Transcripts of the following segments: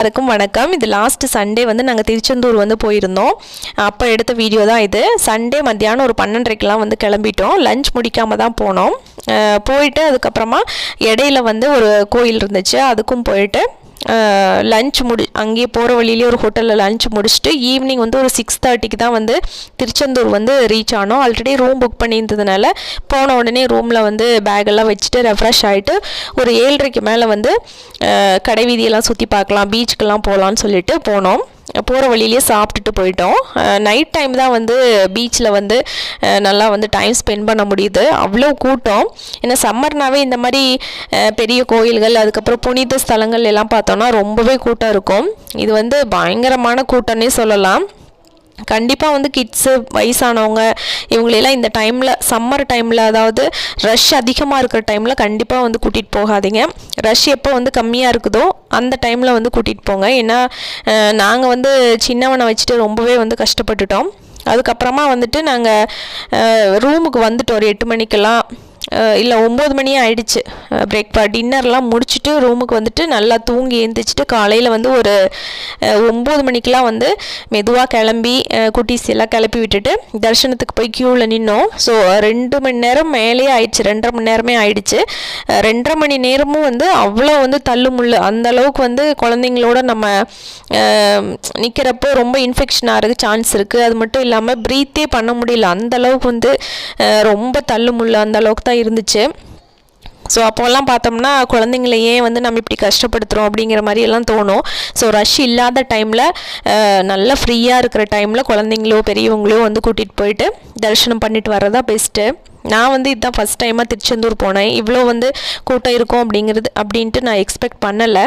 எல்லாருக்கும் வணக்கம். இது லாஸ்ட் சண்டே வந்து நாங்கள் திருச்செந்தூர் வந்து போயிருந்தோம். அப்போ எடுத்த வீடியோ தான் இது. சண்டே மத்தியானம் ஒரு பன்னெண்டரைக்கெலாம் வந்து கிளம்பிட்டோம். லஞ்ச் முடிக்காமல் தான் போனோம். போயிட்டு அதுக்கப்புறமா இடையில வந்து ஒரு கோயில் இருந்துச்சு. அதுக்கும் போயிட்டு லஞ்ச் முடி அங்கேயே போகிற வழியிலே ஒரு ஹோட்டலில் லஞ்ச் முடிச்சுட்டு ஈவினிங் வந்து ஒரு சிக்ஸ் தேர்ட்டிக்கு தான் வந்து திருச்செந்தூர் வந்து ரீச் ஆனோம். ஆல்ரெடி ரூம் புக் பண்ணியிருந்ததுனால போன உடனே ரூமில் வந்து பேக்கெல்லாம் வச்சுட்டு ரெஃப்ரெஷ் ஆகிட்டு ஒரு ஏழரைக்கு மேலே வந்து கடைவீதியெல்லாம் கடை வீதியெல்லாம் சுற்றி பார்க்கலாம் பீச்சுக்கெல்லாம் போகலான்னு சொல்லிட்டு போனோம். போகிற வழியிலே சாப்பிட்டுட்டு போயிட்டோம். நைட் டைம் தான் வந்து பீச்சில் வந்து நல்லா வந்து டைம் ஸ்பெண்ட் பண்ண முடியுது. அவ்வளோ கூட்டம். ஏன்னா சம்மர்னாவே இந்த மாதிரி பெரிய கோயில்கள் அதுக்கப்புறம் புனித ஸ்தலங்கள் எல்லாம் பார்த்தோன்னா ரொம்பவே கூட்டம் இருக்கும். இது வந்து பயங்கரமான கூட்டம்னே சொல்லலாம். கண்டிப்பாக வந்து கிட்ஸு வயசானவங்க இவங்களெல்லாம் இந்த டைமில் சம்மர் டைமில் அதாவது ரஷ் அதிகமாக இருக்கிற டைமில் கண்டிப்பாக வந்து கூட்டிகிட்டு போகாதீங்க. ரஷ் எப்போ வந்து கம்மியாக இருக்குதோ அந்த டைமில் வந்து கூட்டிகிட்டு போங்க. ஏன்னா நாங்கள் வந்து சின்னவனை வச்சுட்டு ரொம்பவே வந்து கஷ்டப்பட்டுட்டோம். அதுக்கப்புறமா வந்துட்டு நாங்கள் ரூமுக்கு வந்துட்டோம். ஒரு எட்டு மணிக்கெல்லாம். இல்லை ஒம்பது மணியே ஆயிடுச்சு. பிரேக்ஃபாஸ்ட் டின்னர்லாம் முடிச்சுட்டு ரூமுக்கு வந்துட்டு நல்லா தூங்கி எழுந்திரிச்சிட்டு காலையில் வந்து ஒரு ஒம்பது மணிக்கெலாம் வந்து மெதுவாக கிளம்பி குட்டீஸ் எல்லாம் கிளப்பி விட்டுட்டு தரிசனத்துக்கு போய் க்யூவில் நின்னோம். ஸோ ரெண்டு மணி நேரம் மேலேயே ஆயிடுச்சு. ரெண்டரை மணி நேரமே ஆயிடுச்சு. ரெண்டரை மணி நேரமும் வந்து அவ்வளோ வந்து தள்ளு முள்ளு அந்த அளவுக்கு வந்து குழந்தைங்களோட நம்ம நிற்கிறப்போ ரொம்ப இன்ஃபெக்ஷன் ஆகிறதுக்கு சான்ஸ் இருக்குது அது மட்டும் இல்லாமல் ப்ரீத்தே பண்ண முடியல. அந்த அளவுக்கு வந்து ரொம்ப தள்ளு முள்ளு அந்த அளவுக்கு தான் இருந்துச்சு. ஸோ அப்போல்லாம் பார்த்தோம்னா குழந்தைங்கள ஏன் வந்து நம்ம இப்படி கஷ்டப்படுத்துகிறோம் அப்படிங்கிற மாதிரி எல்லாம் தோணும். ஸோ ரஷ் இல்லாத டைமில் நல்லா ஃப்ரீயாக இருக்கிற டைமில் குழந்தைங்களோ பெரியவங்களோ வந்து கூட்டிகிட்டு போயிட்டு தரிசனம் பண்ணிட்டு வர்றதா பெஸ்ட்டு நான் வந்து இதுதான் ஃபஸ்ட் டைமாக திருச்செந்தூர் போனேன். இவ்வளோ வந்து கூட்டம் இருக்கும் அப்படிங்கிறது அப்படின்ட்டு நான் எக்ஸ்பெக்ட் பண்ணலை.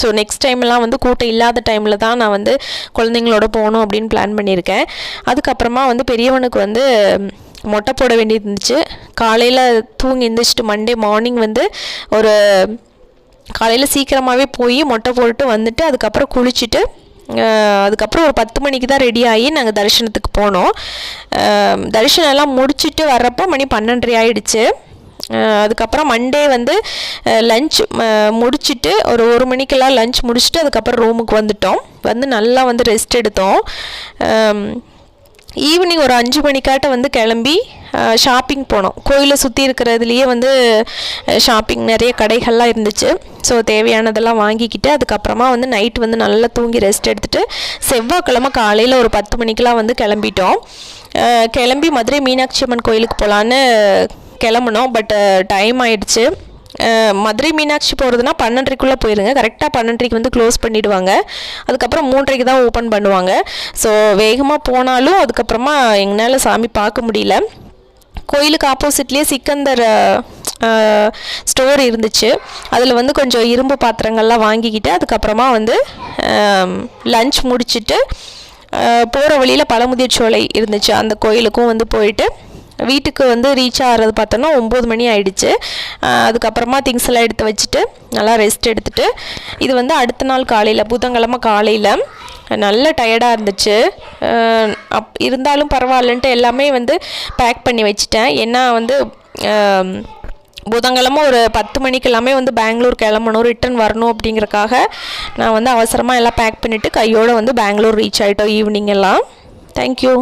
ஸோ நெக்ஸ்ட் டைம்லாம் வந்து கூட்டம் இல்லாத டைமில் தான் நான் வந்து குழந்தைங்களோட போகணும் அப்படின்னு பிளான் பண்ணியிருக்கேன். அதுக்கப்புறமா வந்து பெரியவனுக்கு வந்து மொட்டை போட வேண்டியது இருந்துச்சு. காலையில் தூங்கி எழுந்திரிச்சிட்டு மண்டே மார்னிங் வந்து ஒரு காலையில் சீக்கிரமாகவே போய் மொட்டை போட்டு வந்துட்டு அதுக்கப்புறம் குளிச்சுட்டு அதுக்கப்புறம் ஒரு பத்து மணிக்கு தான் ரெடி ஆகி நாங்கள் தரிசனத்துக்கு போனோம். தரிசனம் எல்லாம் முடிச்சுட்டு வர்றப்போ மணி பன்னெண்டரை ஆயிடுச்சு. அதுக்கப்புறம் மண்டே வந்து லஞ்ச் முடிச்சுட்டு ஒரு ஒரு மணிக்கெல்லாம் லஞ்ச் முடிச்சுட்டு அதுக்கப்புறம் ரூமுக்கு வந்துட்டோம். வந்து நல்லா வந்து ரெஸ்ட் எடுத்தோம். ஈவினிங் ஒரு அஞ்சு மணிக்காட்ட வந்து கிளம்பி ஷாப்பிங் போனோம். கோயிலை சுற்றி இருக்கிறதுலையே வந்து ஷாப்பிங் நிறைய கடைகள்லாம் இருந்துச்சு. ஸோ தேவையானதெல்லாம் வாங்கிக்கிட்டு அதுக்கப்புறமா வந்து நைட் வந்து நல்லா தூங்கி ரெஸ்ட் எடுத்துட்டு செவ்வாய்க்கிழமை காலையில் ஒரு பத்து மணிக்கெலாம் வந்து கிளம்பிட்டோம். கிளம்பி மதுரை மீனாட்சி அம்மன் கோயிலுக்கு போகலான்னு கிளம்புனோம். பட் டைம் ஆயிடுச்சு. மதுரை மீனாட்சி போகிறதுனா பன்னெண்டரைக்குள்ளே போயிருங்க. கரெக்டாக பன்னெண்டரைக்கு வந்து க்ளோஸ் பண்ணிவிடுவாங்க அதுக்கப்புறம் மூன்றரைக்கு தான் ஓப்பன் பண்ணுவாங்க. ஸோ வேகமாக போனாலும் அதுக்கப்புறமா எங்களால் சாமி பார்க்க முடியல. கோயிலுக்கு ஆப்போசிட்லேயே சிக்கந்தர் ஸ்டோர் இருந்துச்சு. அதில் வந்து கொஞ்சம் இரும்பு பாத்திரங்கள்லாம் வாங்கிக்கிட்டு அதுக்கப்புறமா வந்து லஞ்ச் முடிச்சுட்டு போகிற வழியில் பழமுதிர் சோலை இருந்துச்சு. அந்த கோயிலுக்கும் வந்து போயிட்டு வீட்டுக்கு வந்து ரீச் ஆகிறது பார்த்தோன்னா ஒம்பது மணி ஆயிடுச்சு. அதுக்கப்புறமா திங்ஸ் எல்லாம் எடுத்து வச்சுட்டு நல்லா ரெஸ்ட் எடுத்துகிட்டு இது வந்து அடுத்த நாள் காலையில் புதன்கிழமை காலையில். நல்ல டயர்டாக இருந்துச்சு. அப் இருந்தாலும் பரவாயில்லன்ட்டு எல்லாமே வந்து பேக் பண்ணி வச்சுட்டேன். ஏன்னா வந்து புதன்கிழமை ஒரு பத்து மணிக்கு எல்லாமே வந்து பெங்களூர் கிளம்பணும் ரிட்டர்ன் வரணும் அப்படிங்கிறக்காக நான் வந்து அவசரமாக எல்லாம் பேக் பண்ணிவிட்டு கையோடு வந்து பெங்களூர் ரீச் ஆகிட்டோம் ஈவினிங் எல்லாம். Thank you